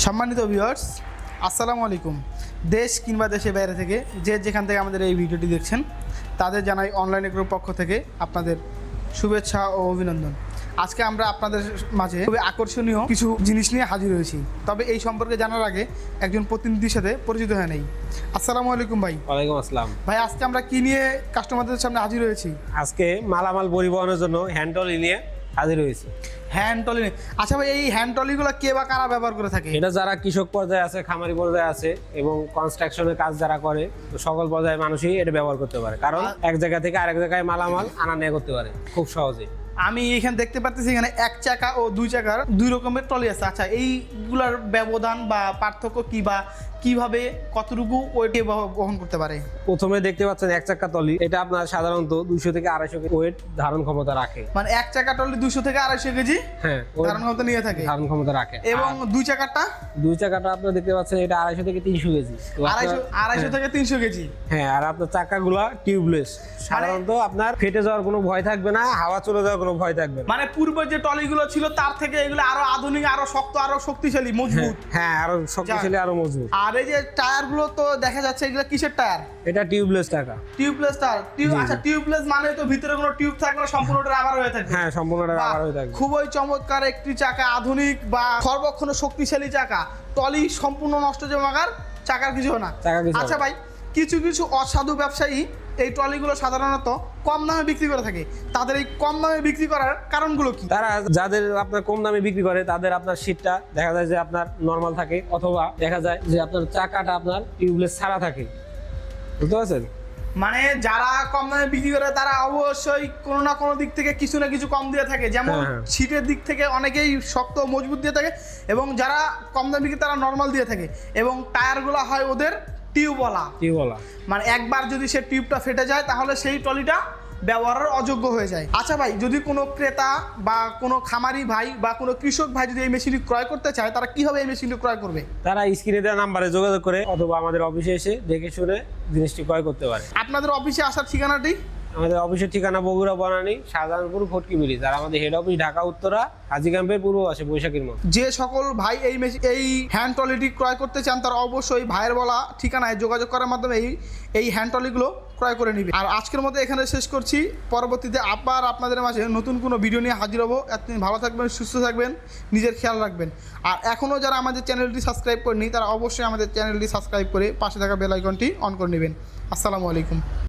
সম্মানিত ভিউয়ার্স আসসালামু আলাইকুম। দেশ কিংবা দেশের বাইরে থেকে যে যেখান থেকে আমাদের এই ভিডিওটি দেখছেন তাদের জানাই অনলাইন গ্রুপ পক্ষ থেকে আপনাদের শুভেচ্ছা ও অভিনন্দন। আজকে আমরা আপনাদের মাঝে খুবই আকর্ষণীয় কিছু জিনিস নিয়ে হাজির হয়েছি। তবে এই সম্পর্কে জানার আগে একজন প্রতিনিধির সাথে পরিচিত হয়ে নেই। আসসালামু আলাইকুম ভাই। ওয়ালাইকুম আসসালাম। ভাই আজকে আমরা কি নিয়ে কাস্টমারদের সামনে হাজির হয়েছি? আজকে মালামাল পরিবহনের জন্য হ্যান্ডল নিয়ে হাজির হয়েছে। হ্যান্ড টলি আচ্ছা ভাই এই হ্যান্ড টলিগুলো কে বা কারা ব্যবহার করে থাকে? এটা যারা কৃষক পর্যায়ে আছে খামারি পর্যায়ে আছে এবং কনস্ট্রাকশনের কাজ যারা করে তো সকল পর্যায়ের মানুষই এটা ব্যবহার করতে পারে। কারণ এক জায়গা থেকে আরেক জায়গায় মালামাল আনা নেওয়া করতে পারে খুব সহজে। আমি এখানে দেখতে পাচ্ছি এখানে এক চাকা ও দুই চাকার দুই রকমের ট্রলি আছে। আচ্ছা এইগুলার ব্যবধান বা পার্থক্য কি বা কীভাবে কতটুকু ওয়েটে বহন করতে পারে? প্রথমে দেখতে পাচ্ছেন এক চাক্কা টলি এটা আপনার সাধারণত দুশো থেকে আড়াইশো ওয়েট ধারণ ক্ষমতা রাখে। মানে এক চাকা ট্রলি দুশো থেকে আড়াইশো কেজি হ্যাঁ ধারণ ক্ষমতা নিয়ে থাকে। ধারণ ক্ষমতা রাখে। এবং দুই চাকারটা দুই চাকাটা আপনার দেখতে পাচ্ছেন এটা আড়াইশো থেকে তিনশো কেজি। আড়াইশো আড়াইশো থেকে তিনশো কেজি। হ্যাঁ আর আপনার চাকাগুলা টিউবলেস। সাধারণত আপনার ফেটে যাওয়ার কোনো ভয় থাকবে না হাওয়া চলে যাওয়ার কোনো ভয় থাকবে মানে পূর্বে যে টলিগুলো ছিল তার থেকে এগুলো আরও আধুনিক আরও শক্ত আরও শক্তিশালী মজবুত। হ্যাঁ আরও শক্তিশালী আরও মজবুত। আর এই যে টায়ারগুলো তো দেখা যাচ্ছে এগুলো কিসের টায়ার? এটা টিউবলেস টাকা। Tubeless tyre. টিউব আচ্ছা টিউবলেস মানে তো ভিতরে কোনো টিউব থাকে না সম্পূর্ণটা আবার হয়ে থাকে হ্যাঁ সম্পূর্ণটা রাবার আবার হয়ে থাকবে। খুবই চমৎকার একটি চাকা আধুনিক বা সর্বক্ষণ শক্তিশালী চাকা। টলি সম্পূর্ণ নষ্ট জমাকার চাকার কিছু না। আচ্ছা ভাই কিছু কিছু অসাধু ব্যবসায়ী এই ট্রলিগুলো সাধারণত কম দামে বিক্রি করে থাকে। তাদের এই কম দামে বিক্রি করার কারণগুলো কি? তারা যাদের আপনার কম দামে বিক্রি করে তাদের আপনার সিটটা দেখা যায় যে আপনার নর্মাল থাকে অথবা দেখা যায় যে আপনার চাকাটা আপনার টিউবলেস ছাড়া থাকে। বুঝতে পারছেন? মানে যারা কম দামে বিক্রি করে তারা অবশ্যই কোনো না কোনো দিক থেকে কিছু না কিছু কম দিয়ে থাকে। যেমন হ্যাঁ, হ্যাঁ। সিটের দিক থেকে অনেকেই শক্ত মজবুত দিয়ে থাকে এবং যারা কম দামে বিক্রি তারা নর্মাল দিয়ে থাকে। এবং টায়ারগুলো হয় ওদের টিউবওয়ালা। টিউবওয়ালা। মানে একবার যদি সে টিউবটা ফেটে যায় তাহলে সেই ট্রলিটা ব্যবহারের অযোগ্য হয়ে যায়। আচ্ছা ভাই যদি কোনো ক্রেতা বা কোনো খামারি ভাই বা কোনো কৃষক ভাই যদি এই মেশিনটি ক্রয় করতে চায় তারা কীভাবে এই মেশিনটি ক্রয় করবে? তারা স্ক্রিনে দেওয়া নাম্বারে যোগাযোগ করে অথবা আমাদের অফিসে এসে দেখে শুনে জিনিসটি ক্রয় করতে পারে। আপনাদের অফিসে আসার ঠিকানাটি? আমাদের অফিসের ঠিকানা বগুড়া বনানী, শাহজাহানপুর ফটকি ব্রিজ আর আমাদের হেড অফিস ঢাকা, উত্তরা হাজি ক্যাম্পের পূর্ব পাশে, বৈশাখীর মতো যে সকল ভাই এই মেশিন এই হ্যান্ড ট্রলিটি ক্রয় করতে চান, তারা অবশ্যই ভাইয়ের বলা ঠিকানায় যোগাযোগ করার মাধ্যমে এই এই হ্যান্ড ট্রলিগুলো ক্রয় করে নিবে। আর আজকের মতো এখানে শেষ করছি। পরবর্তীতে আবার আপনাদের মাঝে নতুন কোনো ভিডিও নিয়ে হাজির হব। এতদিন ভালো থাকবেন, সুস্থ থাকবেন, নিজের খেয়াল রাখবেন। আর এখনও যারা আমাদের চ্যানেলটি সাবস্ক্রাইব করেনি তারা অবশ্যই আমাদের চ্যানেলটি সাবস্ক্রাইব করে পাশে থাকা বেল আইকনটি অন করে নেবেন। আসসালামু আলাইকুম।